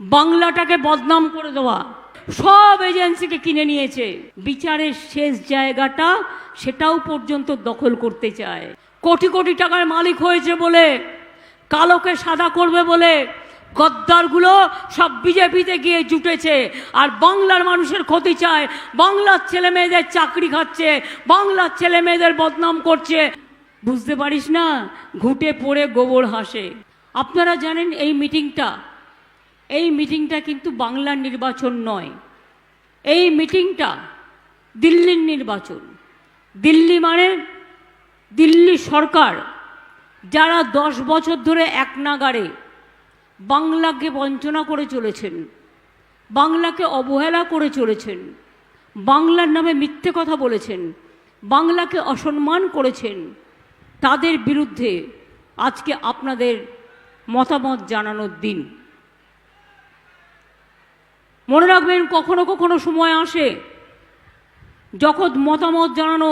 বাংলাটাকে বদনাম করে দেওয়া। সব এজেন্সিকে কিনে নিয়েছে। বিচারের শেষ জায়গাটা সেটাও পর্যন্ত দখল করতে চায়। কোটি কোটি টাকার মালিক হয়েছে বলে, কালোকে সাদা করবে বলে গদ্দারগুলো সব বিজেপিতে গিয়ে জুটেছে। আর বাংলার মানুষের ক্ষতি চায়, বাংলার ছেলে মেয়েদের চাকরি খাচ্ছে, বাংলার ছেলে মেয়েদের বদনাম করছে। বুঝতে পারিস না, ঘুটে পড়ে গোবর হাসে। আপনারা জানেন এই মিটিংটা এই মিটিংটা কিন্তু বাংলার নির্বাচন নয়। এই মিটিংটা দিল্লির নির্বাচন। দিল্লি মানে দিল্লি সরকার, যারা দশ বছর ধরে এক নাগারে বাংলাকে বঞ্চনা করে চলেছেন, বাংলাকে অবহেলা করে চলেছেন, বাংলার নামে মিথ্যে কথা বলেছেন, বাংলাকে অসম্মান করেছেন, তাদের বিরুদ্ধে আজকে আপনাদের মতামত জানানোর দিন। মনে রাখবেন, কখনো কখনো সময় আসে যখন মতামত জানানো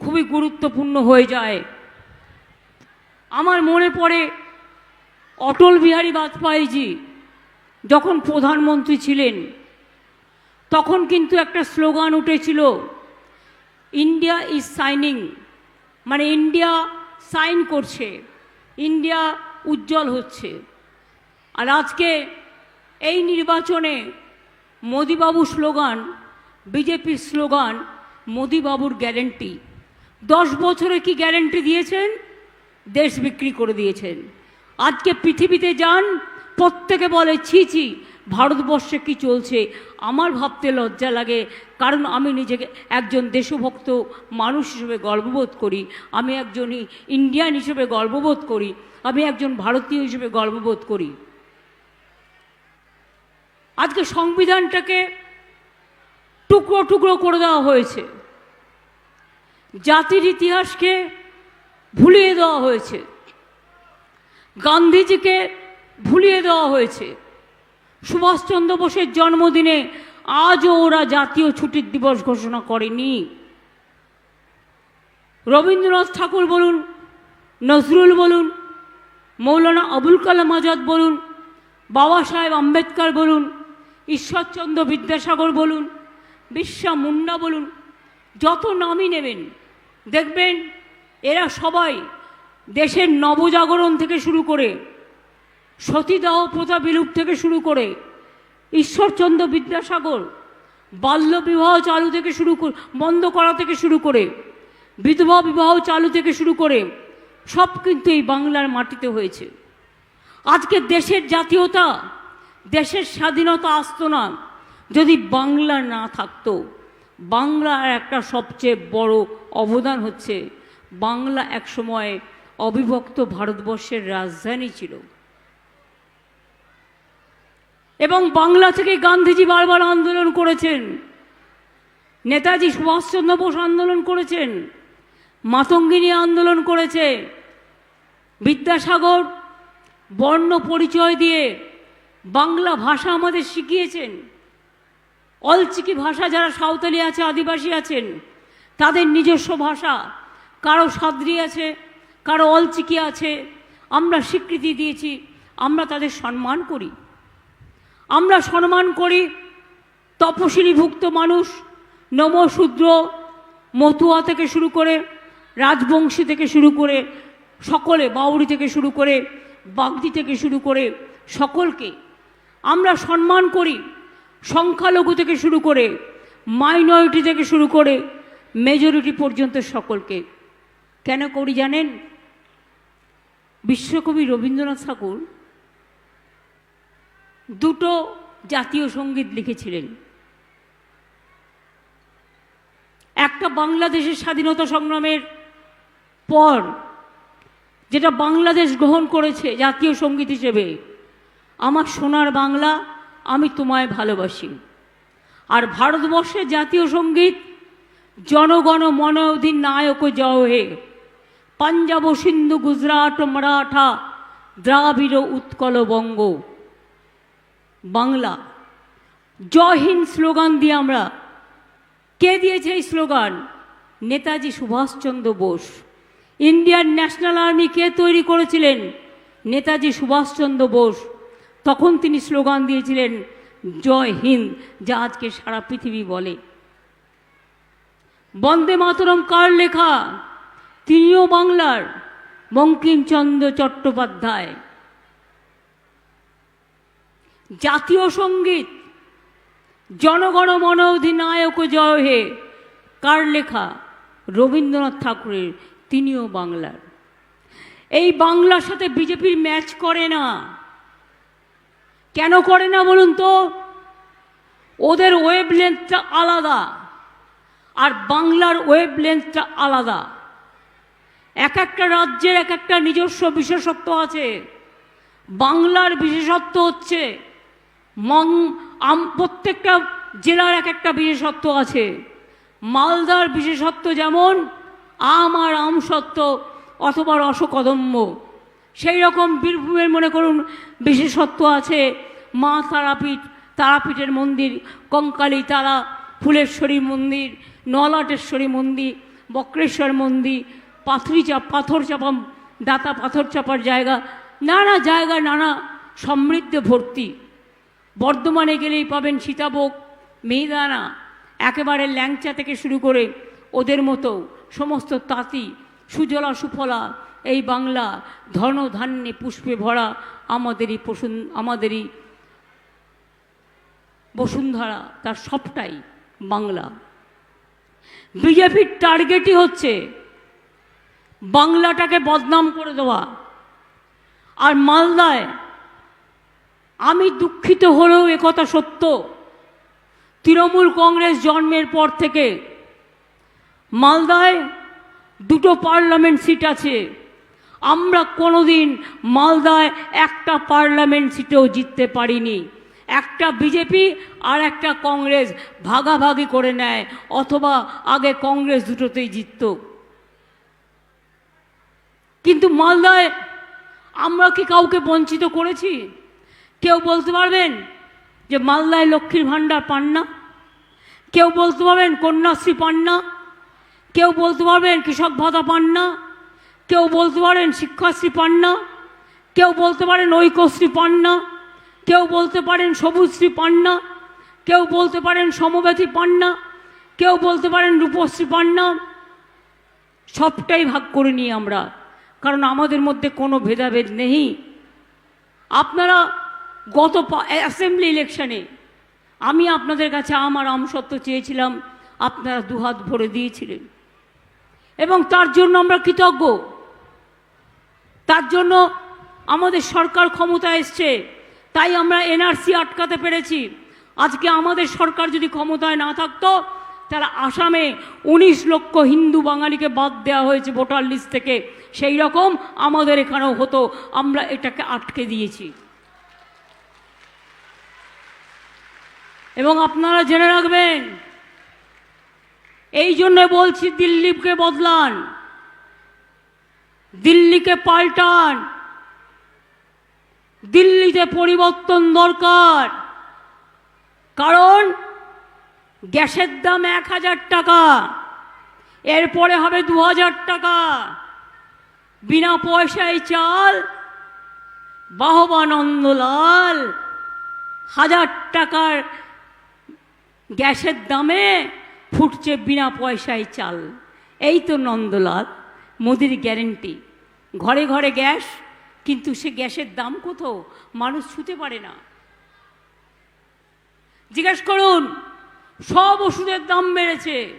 খুবই গুরুত্বপূর্ণ হয়ে যায়। আমার মনে পড়ে অটল বিহারী বাজপেয়ীজি যখন প্রধানমন্ত্রী ছিলেন, তখন কিন্তু একটা স্লোগান উঠেছিল, ইন্ডিয়া ইজ সাইনিং। মানে ইন্ডিয়া সাইন করছে, ইন্ডিয়া উজ্জ্বল হচ্ছে। আর আজকে এই নির্বাচনে মোদিবাবু স্লোগান, বিজেপির স্লোগান, মোদিবাবুর গ্যারেন্টি। দশ বছরে কি গ্যারেন্টি দিয়েছেন? দেশ বিক্রি করে দিয়েছেন। আজকে পৃথিবীতে যান, প্রত্যেকে বলে, ছি ছি, ভারতবর্ষে কি চলছে? আমার ভাবতে লজ্জা লাগে, কারণ আমি নিজেকে একজন দেশভক্ত মানুষ হিসেবে গর্ববোধ করি, আমি একজন ইন্ডিয়ান হিসেবে গর্ববোধ করি, আমি একজন ভারতীয় হিসেবে গর্ববোধ করি। আজকে সংবিধানটাকে টুকরো টুকরো করে দেওয়া হয়েছে। জাতির ইতিহাসকে ভুলিয়ে দেওয়া হয়েছে। গান্ধীজিকে ভুলিয়ে দেওয়া হয়েছে। সুভাষচন্দ্র বোসের জন্মদিনে আজও ওরা জাতীয় ছুটির দিবস ঘোষণা করেনি। রবীন্দ্রনাথ ঠাকুর বলুন, নজরুল বলুন, মৌলানা আবুল কালাম আজাদ বলুন, বাবা সাহেব আম্বেদকর বলুন ঈশ্বরচন্দ্র বিদ্যাসাগর বলুন, বিশ্বা মুন্ডা বলুন, যত নামই নেবেন, দেখবেন এরা সবাই দেশের নবজাগরণ থেকে শুরু করে, সতীদাহ প্রথা বিলুপ থেকে শুরু করে, ঈশ্বরচন্দ্র বিদ্যাসাগর বাল্যবিবাহ চালু থেকে শুরু করে, বন্ধ করা থেকে শুরু করে, বিধবা বিবাহ চালু থেকে শুরু করে, সব কিন্তু এই বাংলার মাটিতে হয়েছে। আজকে দেশের জাতীয়তা দেশের স্বাধীনতা আসতো না। যদি বাংলা না থাকতো, বাংলার একটা সবচেয়ে বড় অবদান হচ্ছে, বাংলা একসময় অবিভক্ত ভারতবর্ষের রাজধানী ছিল। এবং বাংলা থেকে গান্ধীজি বারবার আন্দোলন করেছেন, নেতাজি সুভাষচন্দ্র বোস আন্দোলন করেছেন, মাতঙ্গিনী আন্দোলন করেছে, বিদ্যাসাগর বর্ণ পরিচয় দিয়ে বাংলা ভাষা আমাদের শিখিয়েছেন। অলচিকি ভাষা যারা সাঁওতালি আছে, আদিবাসী আছেন, তাদের নিজস্ব ভাষা। কারও সাদ্রি আছে, কারও অলচিকি আছে, আমরা স্বীকৃতি দিয়েছি, আমরা তাদের সম্মান করি। আমরা সম্মান করি তপশিলীভুক্ত মানুষ নমশূদ্র মতুয়া থেকে শুরু করে, রাজবংশী থেকে শুরু করে, সকলে বাউরি থেকে শুরু করে, বাগদি থেকে শুরু করে, সকলকে আমরা সম্মান করি। সংখ্যালঘু থেকে শুরু করে মাইনরিটি থেকে শুরু করে মেজরিটি পর্যন্ত সকলকে। কেন করি জানেন? বিশ্বকবি রবীন্দ্রনাথ ঠাকুর দুটো জাতীয় সংগীত লিখেছিলেন। একটা বাংলাদেশের স্বাধীনতা সংগ্রামের পর, যেটা বাংলাদেশ গ্রহণ করেছে জাতীয় সংগীত হিসেবে আমার সোনার বাংলা আমি তোমায় ভালোবাসি। আর ভারতবর্ষের জাতীয় সংগীত, জনগণ মন অধিনায়ক জয় হে পাঞ্জাব, সিন্ধু, গুজরাট, মারাঠা, দ্রাবিড়, উৎকল বঙ্গ। বাংলা। জয় হিন্দ স্লোগান দিয়ে আমরা, কে দিয়েছে এই slogan? Netaji Subhash Chandra Bose. Indian National Army কে তৈরি করেছিলেন? নেতাজি সুভাষচন্দ্র বোস। তখন তিনি স্লোগান দিয়েছিলেন, জয় হিন্দ যা আজকে সারা পৃথিবী বলে। বন্দে মাতরম কার লেখা? তিনিও বাংলার, বঙ্কিমচন্দ্র চট্টোপাধ্যায়। জাতীয় সংগীত, জনগণ মন অধিনায়ক জয় হে কার লেখা? রবীন্দ্রনাথ ঠাকুরের, তিনিও বাংলার। এই বাংলার সাথে বিজেপির ম্যাচ করে না। কেন করে না বলুন তো? ওদের ওয়েব লেন্থটা আলাদা, আর বাংলার ওয়েব লেন্থটা আলাদা। এক একটা রাজ্যের এক একটা নিজস্ব বিশেষত্ব আছে। বাংলার বিশেষত্ব হচ্ছে মং, আম, প্রত্যেকটা জেলার এক একটা বিশেষত্ব আছে। মালদার বিশেষত্ব যেমন, আম আর আম সত্ত্ব অথবা রসকদম্য সেই রকম বীরভূমের মনে করুন বিশেষত্ব আছে, মা তারাপীঠ, তারাপীঠের মন্দির, কঙ্কালী তারা, ফুলেশ্বরী মন্দির, নলাটেশ্বরী মন্দির, বক্রেশ্বর মন্দির, পাথরি চাপ, পাথর চাপা দাতা পাথর চাপার জায়গা, নানা জায়গা, নানা সমৃদ্ধ ভর্তি। বর্ধমানে গেলেই পাবেন সীতাভোগ, মেহদানা, একেবারে ল্যাংচা থেকে শুরু করে ওদের মতো সমস্ত তাঁতি, সুজলা, সুফলা এই বাংলা ধন ধান্যে পুষ্পে ভরা আমাদেরই পশুন, আমাদেরই বসুন্ধরা, তার সবটাই বাংলা। বিজেপির টার্গেটই হচ্ছে বাংলাটাকে বদনাম করে দেওয়া। আর মালদায় আমি দুঃখিত হলেও একথা সত্য, তৃণমূল কংগ্রেস জন্মের পর থেকে মালদায় দুটো পার্লামেন্ট সিট আছে। আমরা কোনোদিন মালদায় একটা পার্লামেন্ট সিটেও জিততে পারিনি। একটা বিজেপি আর একটা কংগ্রেস ভাগাভাগি করে নেয়, অথবা আগে কংগ্রেস দুটোতেই জিতত। কিন্তু মালদায় আমরা কি কাউকে বঞ্চিত করেছি? কেউ বলতে পারবেন যে মালদায় লক্ষ্মীর ভাণ্ডার পান না? কেউ বলতে পারবেন কন্যাশ্রী পান না? কেউ বলতে পারবেন কৃষক ভাতা পান না? কেউ বলতে পারেন শিক্ষাশ্রী পান না কেউ বলতে পারেন ঐক্যশ্রী পান না কেউ বলতে পারেন সবুজশ্রী পান না কেউ বলতে পারেন সমব্যথী পান না কেউ বলতে পারেন রূপশ্রী পান না সবটাই ভাগ করে নিই আমরা, কারণ আমাদের মধ্যে কোনো ভেদাভেদ নেই। আপনারা গত অ্যাসেম্বলি ইলেকশনে আমি আপনাদের কাছে আমার আমসত্ব চেয়েছিলাম, আপনারা দুহাত ভরে দিয়েছিলেন। এবং তার জন্য আমরা কৃতজ্ঞ। তার জন্য আমাদের সরকার ক্ষমতা এসছে। তাই আমরা এনআরসি আটকাতে পেরেছি। আজকে আমাদের সরকার যদি ক্ষমতায় না থাকতো, তাহলে আসামে উনিশ লক্ষ হিন্দু বাঙালিকে বাদ দেওয়া হয়েছে ভোটার লিস্ট থেকে। সেই রকম আমাদের এখানেও হতো। আমরা এটাকে আটকে দিয়েছি। এবং আপনারা জেনে রাখবেন, এই জন্য বলছি দিল্লিকে বদলান। দিল্লিকে পাল্টান। দিল্লিতে পরিবর্তন দরকার। কারণ গ্যাসের দাম এক হাজার টাকা, এরপরে হবে দু হাজার টাকা। বিনা পয়সায় চাল, বাহবানন্দলাল, হাজার টাকার গ্যাসের দামে ফুটছে বিনা পয়সায় চাল। এই তো নন্দলাল। মোদির গ্যারেন্টি। ঘরে ঘরে গ্যাস, কিন্তু সে গ্যাসের দাম কোথাও? মানুষ ছুতে পারে না। জিজ্ঞেস করুন, সব ওষুধের দাম বেড়েছে।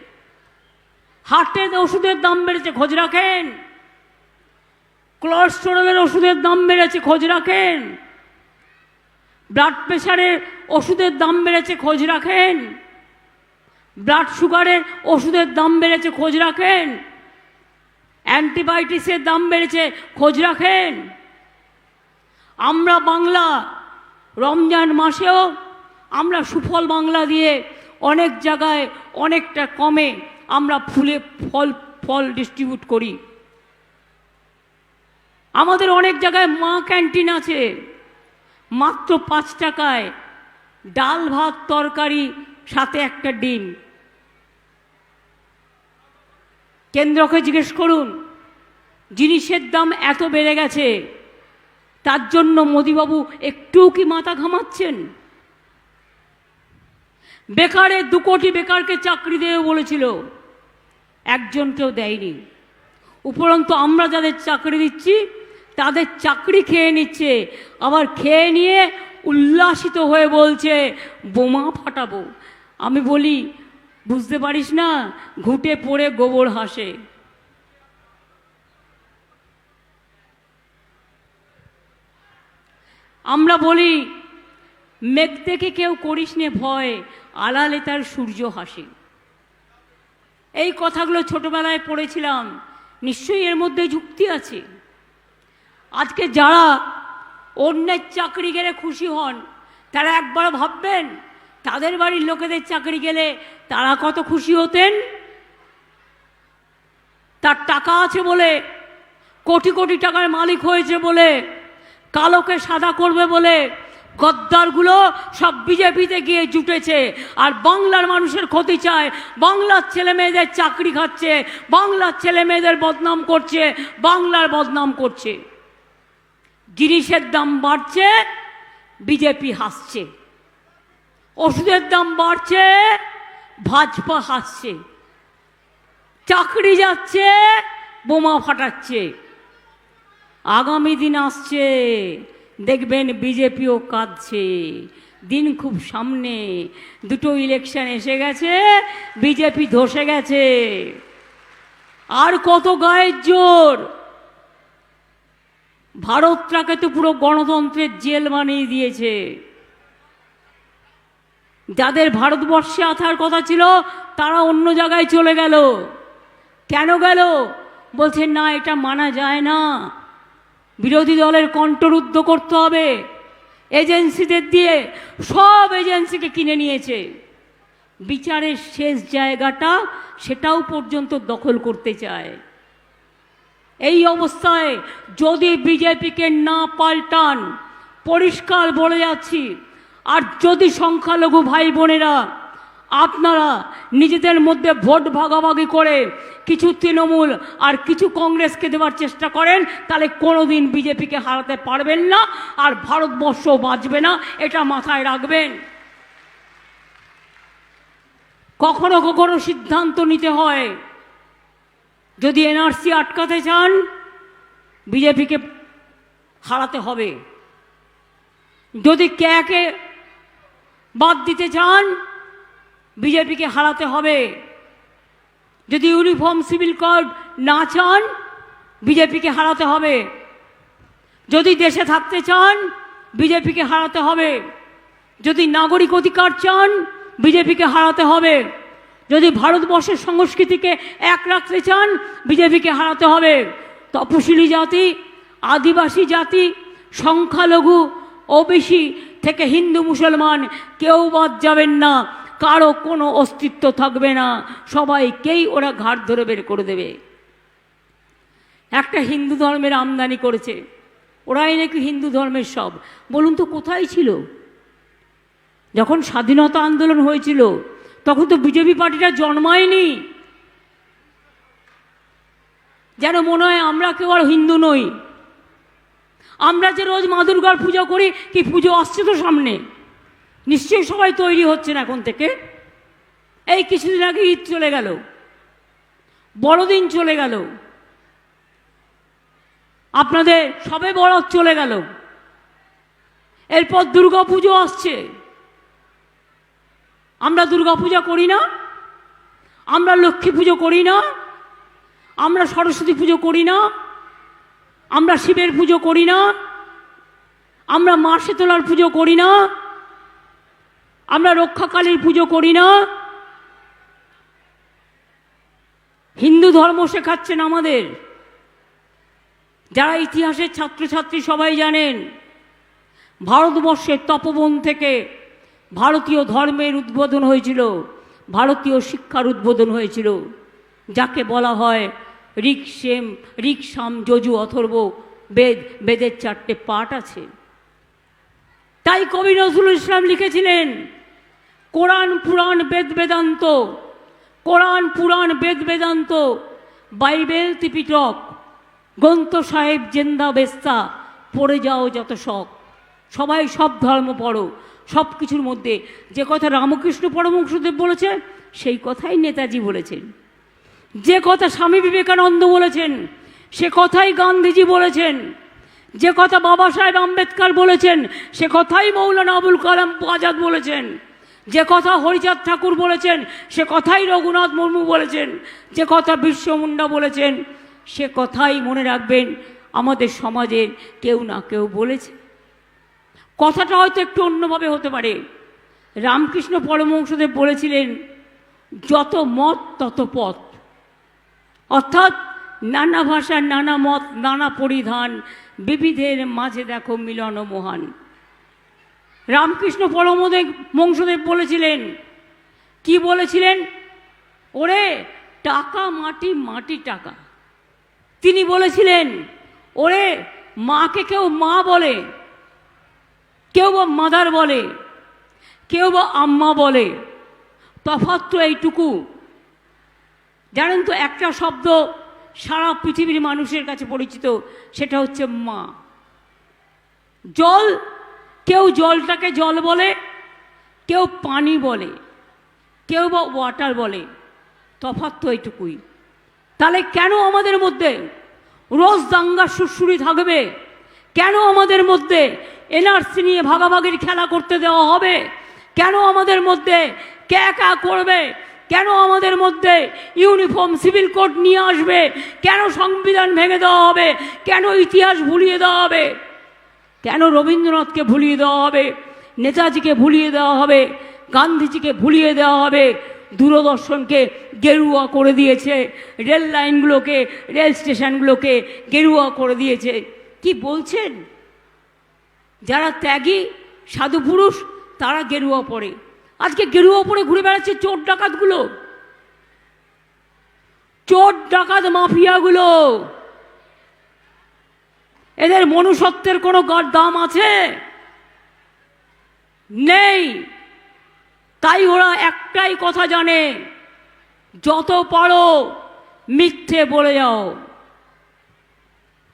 হার্টের ওষুধের দাম বেড়েছে, খোঁজ রাখেন। কোলেস্টেরলের ওষুধের দাম বেড়েছে, খোঁজ রাখেন। ব্লাড প্রেশারের ওষুধের দাম বেড়েছে, খোঁজ রাখেন। ব্লাড সুগারের ওষুধের দাম বেড়েছে, খোঁজ রাখেন। অ্যান্টিবায়োটিক্সের দাম বেড়েছে, খোঁজ রাখেন। আমরা বাংলা রমজান মাসেও আমরা সুফল বাংলা দিয়ে অনেক জায়গায় অনেকটা কমে আমরা ফুলে ফল ফল ডিস্ট্রিবিউট করি। আমাদের অনেক জায়গায় মা ক্যান্টিন আছে, মাত্র পাঁচ টাকায় ডাল, ভাত, তরকারি, সাথে একটা ডিম। কেন্দ্রকে জিজ্ঞেস করুন, জিনিসের দাম এত বেড়ে গেছে, তার জন্য মোদিবাবু একটু কি মাথা ঘামাচ্ছেন? বেকারে দু কোটি বেকারকে চাকরি দেবে বলেছিল একজনকেও দেয়নি। উপরন্তু আমরা যাদের চাকরি দিচ্ছি, তাদের চাকরি খেয়ে নিচ্ছে, আবার খেয়ে নিয়ে উল্লাসিত হয়ে বলছে, বোমা ফাটাবো। আমি বলি বুঝতে পারিস না? ঘুটে পড়ে গোবর হাসে। আমরা বলি মেঘ থেকে কেউ করিস নে ভয় আলালে তার সূর্য হাসে। এই কথাগুলো ছোটবেলায় পড়েছিলাম, নিশ্চয়ই এর মধ্যে যুক্তি আছে। আজকে যারা অন্যের চাকরি গেলে খুশি হন, তারা একবার ভাববেন তাদের বাড়ির লোকেদের চাকরি গেলে তারা কত খুশি হতেন? তার টাকা আছে বলে, কোটি কোটি টাকার মালিক হয়েছে বলে, কালোকে সাদা করবে বলে গদ্দারগুলো সব বিজেপিতে গিয়ে জুটেছে। আর বাংলার মানুষের ক্ষতি চায়, বাংলার ছেলে মেয়েদের চাকরি খাচ্ছে, বাংলার ছেলে মেয়েদের বদনাম করছে, বাংলার বদনাম করছে। জিনিসের দাম বাড়ছে, বিজেপি হাসছে। ওষুধের দাম বাড়ছে, ভাজপা হাসছে, চাকরি যাচ্ছে, বোমা ফাটাচ্ছে। আগামী দিন আসছে, দেখবেন বিজেপিও কাঁদছে। দিন খুব সামনে, দুটো ইলেকশন এসে গেছে, বিজেপি ধসে গেছে। আর কত গায়ের জোর! ভারতটাকে তো পুরো গণতন্ত্রের জেল বানিয়ে দিয়েছে। যাদের ভারতবর্ষে আসার কথা ছিল, তারা অন্য জায়গায় চলে গেল। কেন গেল? বলছে, না, এটা মানা যায় না। বিরোধী দলের কণ্ঠরুদ্ধ করতে হবে। এজেন্সিদের দিয়ে সব এজেন্সিকে কিনে নিয়েছে। বিচারের শেষ জায়গাটা সেটাও পর্যন্ত দখল করতে চায়। এই অবস্থায় যদি বিজেপিকে না পাল্টান, পরিষ্কার বলে যাচ্ছি আর যদি সংখ্যালঘু ভাই বোনেরা আপনারা নিজেদের মধ্যে ভোট ভাগাভাগি করে কিছু তৃণমূল আর কিছু কংগ্রেসকে দেওয়ার চেষ্টা করেন, তাহলে কোনোদিন বিজেপিকে হারাতে পারবেন না আর ভারতবর্ষ বাঁচবে না, এটা মাথায় রাখবেন। কখনো কখনো সিদ্ধান্ত নিতে হয়, যদি এনআরসি আটকাতে চান, বিজেপিকে হারাতে হবে। যদি ক্যাকে বাদ দিতে চান, বিজেপিকে হারাতে হবে। যদি ইউনিফর্ম সিভিল কোড না চান, বিজেপিকে হারাতে হবে। যদি দেশে থাকতে চান, বিজেপিকে হারাতে হবে। যদি নাগরিক অধিকার চান, বিজেপিকে হারাতে হবে। যদি ভারতবর্ষের সংস্কৃতিকে এক রাখতে চান, বিজেপিকে হারাতে হবে। তপশিলি জাতি, আদিবাসী জাতি, সংখ্যালঘু, ওবিসি থেকে হিন্দু মুসলমান কেউ বাদ যাবেন না, কারও কোনো অস্তিত্ব থাকবে না, সবাইকেই ওরা ঘাট ধরে বের করে দেবে। একটা হিন্দু ধর্মের আমদানি করেছে, ওরাই নাকি হিন্দু ধর্মের সব। বলুন তো কোথায় ছিল? যখন স্বাধীনতা আন্দোলন হয়েছিল, তখন তো বিজেপি পার্টিটা জন্মায়নি। যেন মনে হয় আমরা কেউ আর হিন্দু নই। আমরা যে রোজ মা দুর্গার পুজো করি, কি পুজো আসছে তো সামনে? নিশ্চয়ই সবাই তৈরি হচ্ছে না এখন থেকে। এই কিছুদিন আগে ঈদ চলে গেল। বড়দিন চলে গেল। আপনাদের সবে বড় চলে গেল। এরপর দুর্গা পুজো আসছে। আমরা দুর্গা পূজা করি না। আমরা লক্ষ্মী পুজো করি না। আমরা সরস্বতী পুজো করি না। আমরা শিবের পুজো করি না। আমরা মা শীতলার পুজো করি না। আমরা রক্ষাকালীর পুজো করি না। হিন্দু ধর্ম শেখাচ্ছেন আমাদের। যারা ইতিহাসের ছাত্রছাত্রী সবাই জানেন, ভারতবর্ষের তপবন থেকে ভারতীয় ধর্মের উদ্বোধন হয়েছিল, ভারতীয় শিক্ষার উদ্বোধন হয়েছিল, যাকে বলা হয় ঋক সেম ঋক যজু, অথর্ব, বেদ, বেদের চারটে পাঠ আছে। তাই কবি নজরুল ইসলাম লিখেছিলেন, Quran, Puran, Veda, Vedanta, Quran, Puran, Veda, Vedanta, Bible Tripitaka, Granth Sahib Zend বেস্তা, পড়ে যাও যত শখ। সবাই সব ধর্ম পড়ো, সব কিছুর মধ্যে। যে কথা রামকৃষ্ণ পরমহংসদেব বলেছে, সেই কথাই নেতাজি বলেছেন। যে কথা স্বামী বিবেকানন্দ বলেছেন, সে কথাই গান্ধীজি বলেছেন, যে কথা বাবা সাহেব আম্বেদকর বলেছেন, সে কথাই মৌলানা আবুল কালাম আজাদ বলেছেন, যে কথা হরিচাঁদ ঠাকুর বলেছেন, সে কথাই রঘুনাথ মুর্মু বলেছেন, যে কথা বিশ্ব মুন্ডা বলেছেন, সে কথাই মনে রাখবেন, আমাদের সমাজে কেউ না কেউ বলেছে। কথাটা হয়তো একটু অন্যভাবে হতে পারে। রামকৃষ্ণ পরমহংসদেব বলেছিলেন, যত মত তত পথ। অর্থাৎ নানা ভাষার নানা মত, নানা পরিধান, বিবিধের মাঝে দেখো মিলন মহান। রামকৃষ্ণ পরমদেব বংশদেব বলেছিলেন, কি বলেছিলেন? ওরে, টাকা, মাটি মাটি, টাকা। তিনি বলেছিলেন, ওরে, মাকে কেউ মা বলে, কেউ বা মাদার বলে, কেউ বা আম্মা বলে, তফাৎ তো এইটুকু। জানেন তো, একটা শব্দ সারা পৃথিবীর মানুষের কাছে পরিচিত, সেটা হচ্ছে মা। জল, কেউ জলটাকে জল বলে, কেউ পানি বলে, কেউ বা ওয়াটার বলে, তফাৎ তো এইটুকুই। তাহলে কেন আমাদের মধ্যে রোজ দাঙ্গা সুরসুরি থাকবে? কেন আমাদের মধ্যে এনআরসি নিয়ে ভাগাভাগির খেলা করতে দেওয়া হবে? কেন আমাদের মধ্যে ক্যা ক্যা করবে? কেন আমাদের মধ্যে ইউনিফর্ম সিভিল কোড নিয়ে আসবে? কেন সংবিধান ভেঙে দেওয়া হবে? কেন ইতিহাস ভুলিয়ে দেওয়া হবে? কেন রবীন্দ্রনাথকে ভুলিয়ে দেওয়া হবে? নেতাজিকে ভুলিয়ে দেওয়া হবে? গান্ধীজিকে ভুলিয়ে দেওয়া হবে? দূরদর্শনকে গেরুয়া করে দিয়েছে। রেল লাইনগুলোকে, রেল স্টেশনগুলোকে গেরুয়া করে দিয়েছে। কি বলছেন? যারা ত্যাগী সাধু পুরুষ তারা গেরুয়া পড়ে আজকে গেরুয়া পরে ঘুরে বেড়াচ্ছে চোর ডাকাতগুলো। চোর ডাকাত মাফিয়াগুলো। এদের মনুষ্যত্বের কোনো দাম আছে? নেই। তাই ওরা একটাই কথা জানে, যত পারো মিথ্যে বলে যাও।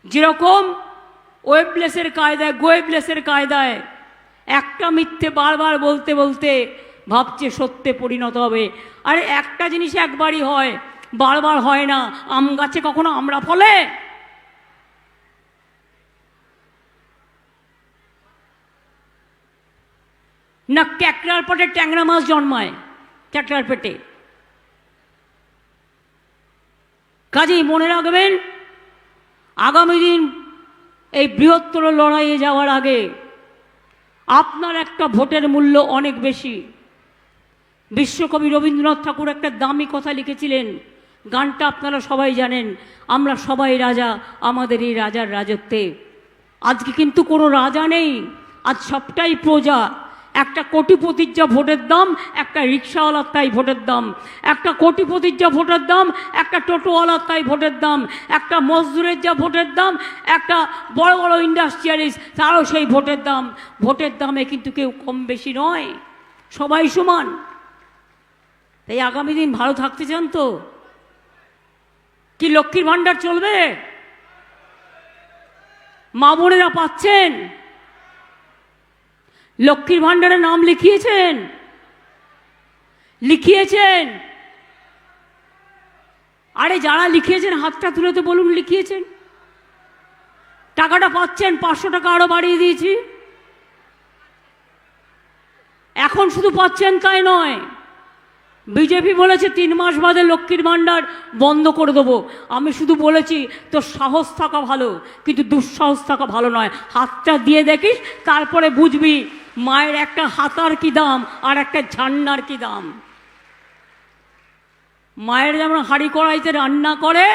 যেরকম ওয়েবলেসের কায়দায়, গোয়েবলেসের কায়দায় একটা মিথ্যে বারবার বলতে বলতে ভাবছে সত্যে পরিণত হবে। আর একটা জিনিস একবারই হয়, বারবার হয় না। আম গাছে কখনো আমরা ফলে? না ক্যাকড়ার পেটে ট্যাংরা মাছ জন্মায়, ক্যাকড়ার পেটে। কাজেই মনে রাখবেন, আগামী দিন এই বৃহত্তর লড়াইয়ে যাওয়ার আগে আপনার একটা ভোটের মূল্য অনেক বেশি। বিশ্বকবি রবীন্দ্রনাথ ঠাকুর একটা দামি কথা লিখেছিলেন। গানটা আপনারা সবাই জানেন, আমরা সবাই রাজা, আমাদের এই রাজার রাজত্বে। আজকে কিন্তু কোনো রাজা নেই, আজ সবটাই প্রজা। একটা কোটিপতির যা ভোটের দাম, একটা রিক্সাওয়ালার তাই ভোটের দাম। একটা কোটিপতির যা ভোটের দাম, একটা টোটোওয়ালার তাই ভোটের দাম। একটা মজদুরের যা ভোটের দাম, একটা বড় বড় ইন্ডাস্ট্রিয়ালিস্ট, তারও সেই ভোটের দাম। ভোটের দামে কিন্তু কেউ কম বেশি নয়, সবাই সমান। তাই আগামী দিন ভালো থাকতে চান তো? কি লক্ষ্মীর ভাণ্ডার চলবে? মা বোনেরা পাচ্ছেন? লক্ষ্মীর ভাণ্ডারে নাম লিখিয়েছেন? লিখিয়েছেন? আরে যারা লিখিয়েছেন, হাতটা তুলে তো বলুন লিখিয়েছেন। টাকাটা পাচ্ছেন, পাঁচশো টাকা আরও বাড়িয়ে দিয়েছি। এখন শুধু পাচ্ছেন তাই নয় বিজেপি বলেছে তিন মাস বাদে লক্ষ্মীর ভাণ্ডার বন্ধ করে দেবো। আমি শুধু বলেছি, তোর সাহস থাকা ভালো, কিন্তু দুঃসাহস থাকা ভালো নয়। হাতটা দিয়ে দেখিস, তারপরে বুঝবি মায়ের একটা হাতার কি দাম আর একটা ঝান্নার কি দাম। মায়ের যেমন হাঁড়ি কড়াইতে রান্না করে,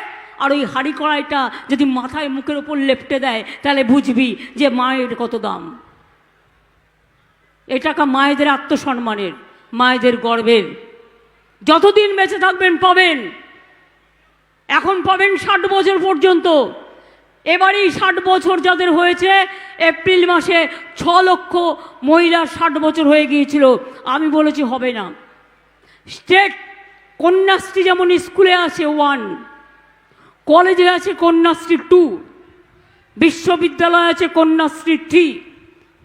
আর ওই হাঁড়ি কড়াইটা যদি মাথায় মুখের ওপর লেপটে দেয়, তাহলে বুঝবি যে মায়ের কত দাম। এ টাকা মায়েদের আত্মসম্মানের, মায়েদের গর্বের। যতদিন বেঁচে থাকবেন পাবেন। এখন পাবেন ষাট বছর পর্যন্ত। এবারেই ষাট বছর যাদের হয়েছে, এপ্রিল মাসে ছ লক্ষ মহিলার ষাট বছর হয়ে গিয়েছিল। আমি বলেছি হবে না। স্টেট কন্যাশ্রী যেমন স্কুলে আছে ওয়ান, কলেজে আছে কন্যাশ্রী টু, বিশ্ববিদ্যালয় আছে কন্যাশ্রী থ্রি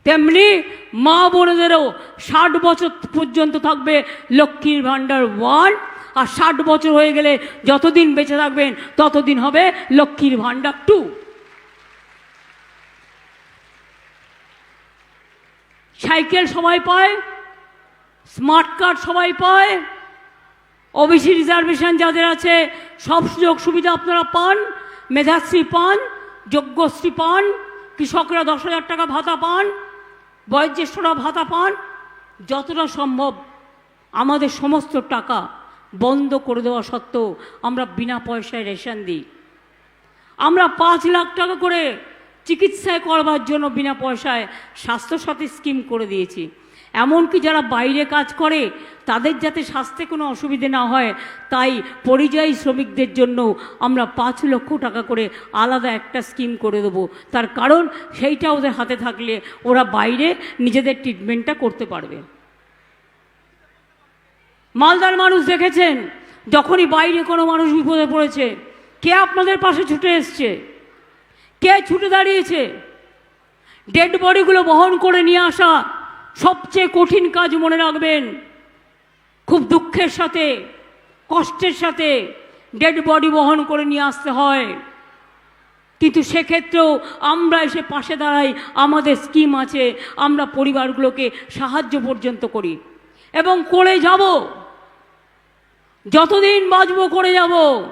তেমনি মা বোনেদেরও ষাট বছর পর্যন্ত থাকবে লক্ষ্মীর ভাণ্ডার ওয়ান, আর ষাট বছর হয়ে গেলে যতদিন বেঁচে থাকবেন ততদিন হবে লক্ষ্মীর ভাণ্ডার টু। সাইকেল সবাই পায়, স্মার্ট কার্ড সবাই পায় ওবিসি রিজার্ভেশন যাদের আছে, সব সুযোগ সুবিধা আপনারা পান, মেধাশ্রী পান যোগ্যশ্রী পান, কৃষকরা দশ হাজার টাকা ভাতা পান বয়োজ্যেষ্ঠরা ভাতা পান, যতটা সম্ভব আমাদের সমস্ত টাকা বন্ধ করে দেওয়া সত্ত্বেও আমরা বিনা পয়সায় রেশন দিই। আমরা পাঁচ লাখ টাকা করে চিকিৎসায় করবার জন্য বিনা পয়সায় স্বাস্থ্যসাথী স্কিম করে দিয়েছি। এমনকি যারা বাইরে কাজ করে, তাদের যাতে স্বাস্থ্যে কোনো অসুবিধে না হয়, তাই পরিযায়ী শ্রমিকদের জন্য আমরা পাঁচ লক্ষ টাকা করে আলাদা একটা স্কিম করে দেবো। তার কারণ সেইটা ওদের হাতে থাকলে ওরা বাইরে নিজেদের ট্রিটমেন্টটা করতে পারবে। মালদার মানুষ দেখেছেন, যখনই বাইরে কোনো মানুষ বিপদে পড়েছে, কে আপনাদের পাশে ছুটে এসছে? কে ছুটে দাঁড়িয়েছে? ডেড বডিগুলো বহন করে নিয়ে আসা সবচেয়ে কঠিন কাজ মনে রাখবেন। খুব দুঃখের সাথে, কষ্টের সাথে ডেড বডি বহন করে নিয়ে আসতে হয়। কিন্তু সেক্ষেত্রেও আমরা এসে পাশে দাঁড়াই, আমাদের স্কিম আছে, আমরা পরিবারগুলোকে সাহায্য পর্যন্ত করি। এবং করে যাব। যতদিন বাঁচবো, করে যাব।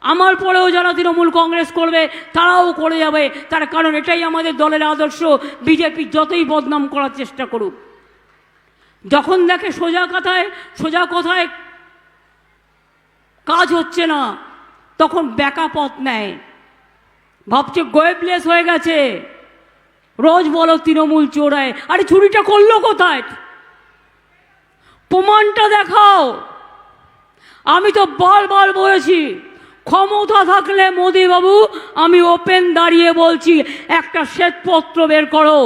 আমার পরেও যারা তৃণমূল কংগ্রেস করবে, তারাও করে যাবে। তার কারণ এটাই আমাদের দলের আদর্শ। বিজেপি যতই বদনাম করার চেষ্টা করুক। যখন দেখে সোজা কথায় সোজা কথায় কাজ হচ্ছে না, তখন ব্যাকা পথ নেয়। ভাবছে গোয়েবলেস হয়ে গেছে। রোজ বলো তৃণমূল চোরায়, আরে চুরিটা করল কোথায়? প্রমাণটা দেখাও। আমি তো বারবার বলেছি ক্ষমতা থাকলে মোদিবাবু আমি ওপেন দাঁড়িয়ে বলছি, একটা শ্বেতপত্র বের করো।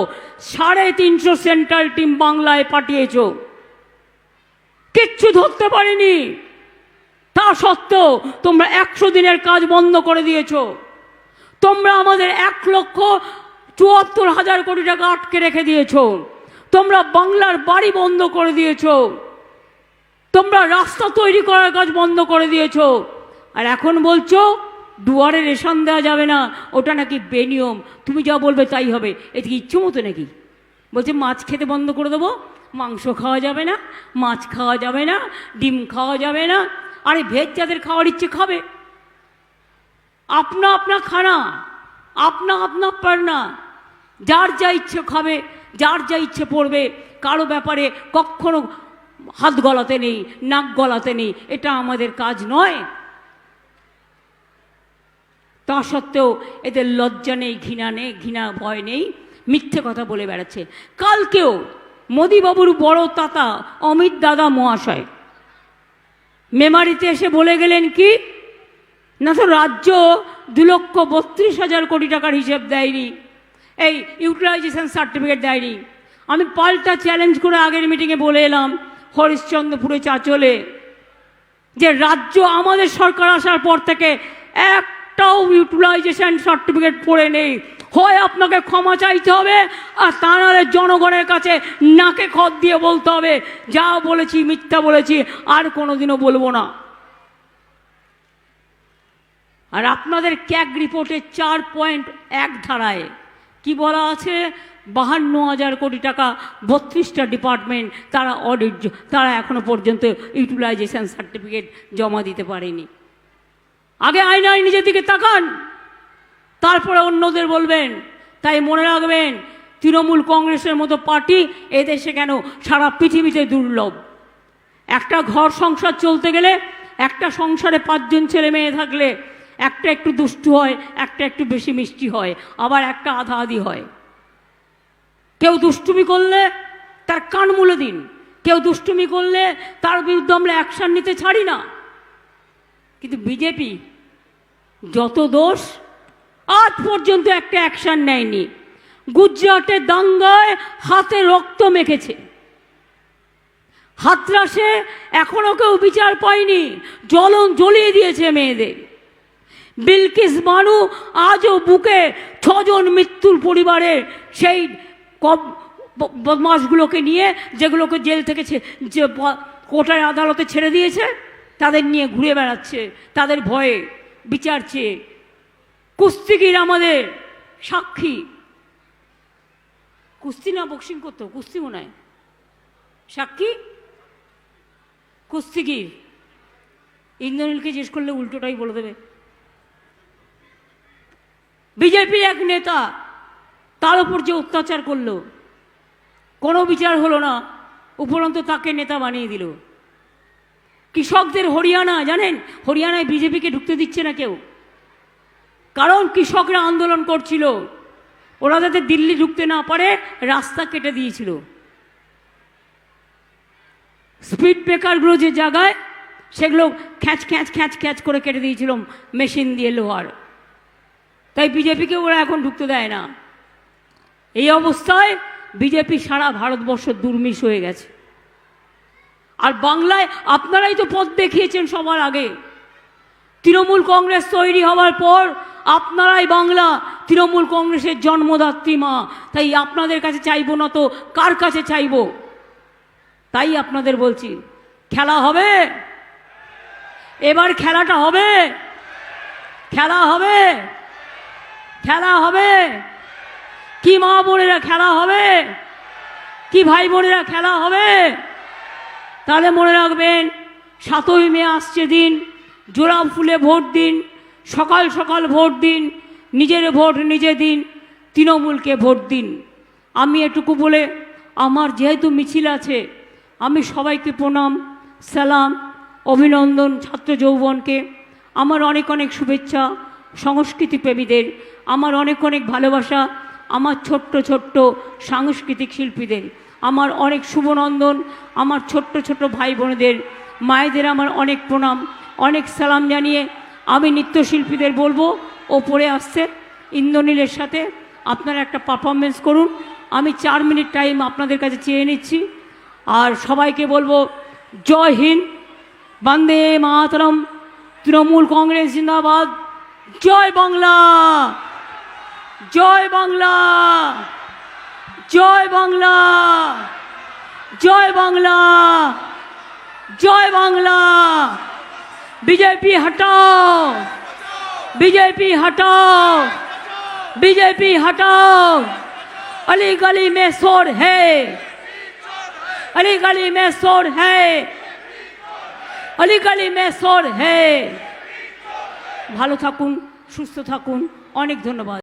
সাড়ে তিনশো সেন্ট্রাল টিম বাংলায় পাঠিয়েছ। কিচ্ছু ধরতে পারিনি। তা সত্ত্বেও তোমরা একশো দিনের কাজ বন্ধ করে দিয়েছ। তোমরা আমাদের এক লক্ষ চুয়াত্তর হাজার কোটি টাকা আটকে রেখে দিয়েছ। তোমরা বাংলার বাড়ি বন্ধ করে দিয়েছ। তোমরা রাস্তা তৈরি করার কাজ বন্ধ করে দিয়েছ। আর এখন বলছো, দুয়ারে রেশন দেওয়া যাবে না, ওটা নাকি বেনিয়ম। তুমি যা বলবে তাই হবে। এতে কি ইচ্ছে মতো নাকি? বলছে, মাছ খেতে বন্ধ করে দেবো, মাংস খাওয়া যাবে না, মাছ খাওয়া যাবে না, ডিম খাওয়া যাবে না। আরে ভেজ যাদের খাওয়ার ইচ্ছে খাবে। আপনা আপনা খানা, আপনা আপনা পারনা। যার যা ইচ্ছে খাবে, যার যা ইচ্ছে পড়বে, কারও ব্যাপারে কখনো হাত গলাতে নেই, নাক গলাতে নেই, এটা আমাদের কাজ নয়। তা সত্ত্বেও এদের লজ্জা নেই, ঘৃণা নেই, ঘৃণা, ভয় নেই, মিথ্যে কথা বলে বেড়াচ্ছে। কালকেও মোদিবাবুর বড় তাতা অমিত দাদা মহাশয় মেমারিতে এসে বলে গেলেন কি, না তো রাজ্য দু লক্ষ বত্রিশ হাজার কোটি টাকার হিসেব দেয়নি, এই ইউটিলাইজেশন সার্টিফিকেট দেয়নি। আমি পাল্টা চ্যালেঞ্জ করে আগের মিটিংয়ে বলে এলাম, হরিশ্চন্দ্রপুরে চাচলে যে রাজ্য আমাদের সরকার আসার পর থেকে একটাও ইউটিলাইজেশন সার্টিফিকেট পড়ে নেই। হয় আপনাকে ক্ষমা চাইতে হবে, আর তা নাহলে জনগণের কাছে নাকে খত দিয়ে বলতে হবে, যা বলেছি, মিথ্যা বলেছি, আর কোনোদিনও বলব না। আর আপনাদের ক্যাগ রিপোর্টের চার পয়েন্ট এক ধারায় কি বলা আছে? বাহান্ন হাজার কোটি টাকা বত্রিশটা ডিপার্টমেন্ট তারা অডিট তারা এখনও পর্যন্ত ইউটিলাইজেশন সার্টিফিকেট জমা দিতে পারেনি। আগে আয়নায় নিজের দিকে তাকান। তারপরে অন্যদের বলবেন, তাই মনে রাখবেন, তৃণমূল কংগ্রেসের মতো পার্টি এদেশে কেন সারা পৃথিবীতে দুর্লভ? একটা ঘর সংসার চলতে গেলে একটা সংসারে পাঁচজন ছেলে মেয়ে থাকলে একটা একটু দুষ্টু হয়, একটা একটু বেশি মিষ্টি হয়, আবার একটা আধা আধি হয়। কেউ দুষ্টুমি করলে তার কান মুলে দিন, কেউ দুষ্টুমি করলে তার বিরুদ্ধে আমরা অ্যাকশান নিতে ছাড়ি না। কিন্তু বিজেপি যত দোষ, আজ পর্যন্ত একটা অ্যাকশান নেয়নি। গুজরাটের দাঙ্গায় হাতে রক্ত মেখেছে। হাতরাসে এখনও কেউ বিচার পায়নি। জ্বলন জ্বলিয়ে দিয়েছে মেয়েদের। বিলকিস বানু আজও বুকে ছজন মৃত্যুর পরিবারের সেই কব ব- বদমাশগুলোকে নিয়ে, যেগুলোকে জেল থেকে যে কোর্টের আদালতে ছেড়ে দিয়েছে, তাদের নিয়ে ঘুরে বেড়াচ্ছে, তাদের ভয়ে। বিচার চেয়ে। কুস্তিগির আমাদের সাক্ষী। কুস্তি না বক্সিং করতো, কুস্তি মনে হয়। সাক্ষী? কুস্তিগির। ইন্দ্রনীলকে জিজ্ঞেস করলে উল্টোটাই বলে দেবে। বিজেপির এক নেতা তার উপর যে অত্যাচার করল, কোনো বিচার হলো না। উপরন্ত তাকে নেতা বানিয়ে দিল। কৃষকদের হরিয়ানা, জানেন? হরিয়ানায় বিজেপিকে ঢুকতে দিচ্ছে না কেউ। কারণ কৃষকরা আন্দোলন করছিল। ওরা যাতে দিল্লি ঢুকতে না পারে, রাস্তা কেটে দিয়েছিল। স্পিড ব্রেকারগুলো যে জায়গায়, সেগুলো খ্যাঁচ খ্যাঁচ খ্যাঁচ খ্যাঁচ করে কেটে দিয়েছিল মেশিন দিয়ে লোহার। তাই বিজেপিকে ওরা এখন ঢুকতে দেয় না। এই অবস্থায় বিজেপি সারা ভারতবর্ষ দুর্মিশ হয়ে গেছে। আর বাংলায় আপনারাই তো পথ দেখিয়েছেন সবার আগে। তৃণমূল কংগ্রেস তৈরি হওয়ার পর আপনারাই বাংলা, তৃণমূল কংগ্রেসের জন্মদাত্রী মা। তাই আপনাদের কাছে চাইব না তো কার কাছে চাইব? তাই আপনাদের বলছি, খেলা হবে? এবার খেলাটা হবে? খেলা হবে? খেলা হবে? কি মা বোনেরা খেলা হবে? কি ভাই বোনেরা খেলা হবে? তাহলে মনে রাখবেন, সাতই মে আসছে দিন জোড়া ফুলে ভোট দিন, সকাল সকাল ভোট দিন, নিজের ভোট নিজে দিন, তৃণমূলকে ভোট দিন। আমি এটুকু বলে, আমার যেহেতু মিছিল আছে, আমি সবাইকে প্রণাম, সালাম, অভিনন্দন ছাত্র যৌবনকে। আমার অনেক অনেক শুভেচ্ছা সংস্কৃতি প্রেমীদের, আমার অনেক অনেক ভালোবাসা আমার ছোট্ট ছোট্ট সাংস্কৃতিক শিল্পীদের। আমার অনেক শুভনন্দন, আমার ছোট্ট ছোট্ট ভাই বোনেদের মায়েদের আমার অনেক প্রণাম, অনেক সালাম জানিয়ে আমি নৃত্যশিল্পীদের বলব, ওপরে আসছে ইন্দ্রনীলের সাথে আপনারা একটা পারফরমেন্স করুন। আমি চার মিনিট টাইম আপনাদের কাছে চেয়ে নিচ্ছি। আর সবাইকে বলব, জয় হিন্দ, বন্দে মাতরম, তৃণমূল কংগ্রেস জিন্দাবাদ, জয় বাংলা জয় বাংলা। জয় বাংলা জয় বাংলা জয় বাংলা বিজেপি হটাও বিজেপি हटाओ बीजेपी हटाओ अली गली में शोर है अली गली में शोर है अली गली में शोर है ভালো থাকুন সুস্থ থাকুন অনেক ধন্যবাদ